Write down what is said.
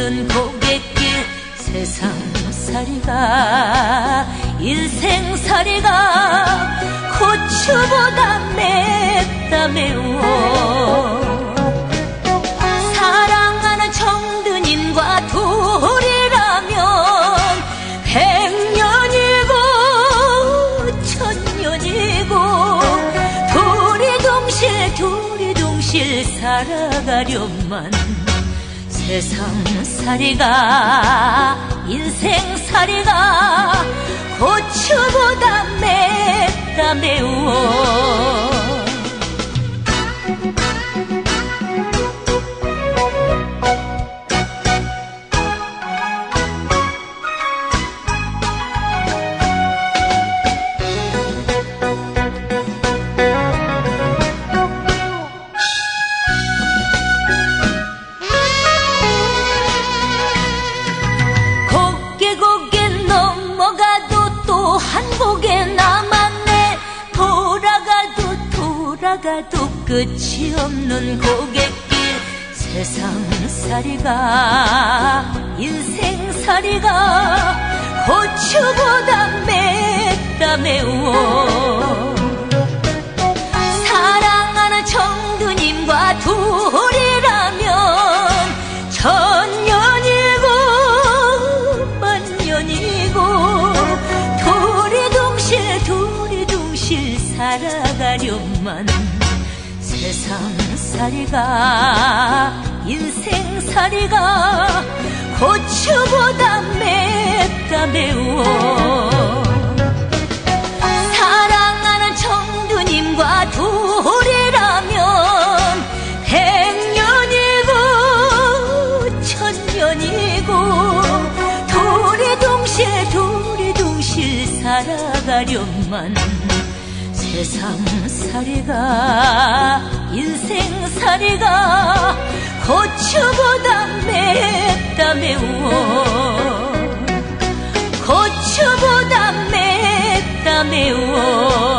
없는 고갯길 세상살이가 인생살이가 고추보다 맵다 매워. 사랑하는 정든님과 둘이라면 백년이고 천년이고 둘이 동실 둘이 동실 살아가려만 세상살이가 인생살이가 고추보다 맵다 매워 돌아가도 끝이 없는 고갯길. 세상살이가 인생살이가 고추보다 맵다 매워. 사랑하는 정두님과 둘 살아가려만 세상살이가 인생살이가 고추보다 맵다 매워. 사랑하는 정두님과 둘이라면 백년이고 천년이고 둘이 동실 둘이 동실 살아가려만 세상살이가 인생살이가 고추보다 맵다 매워. 고추보다 맵다 매워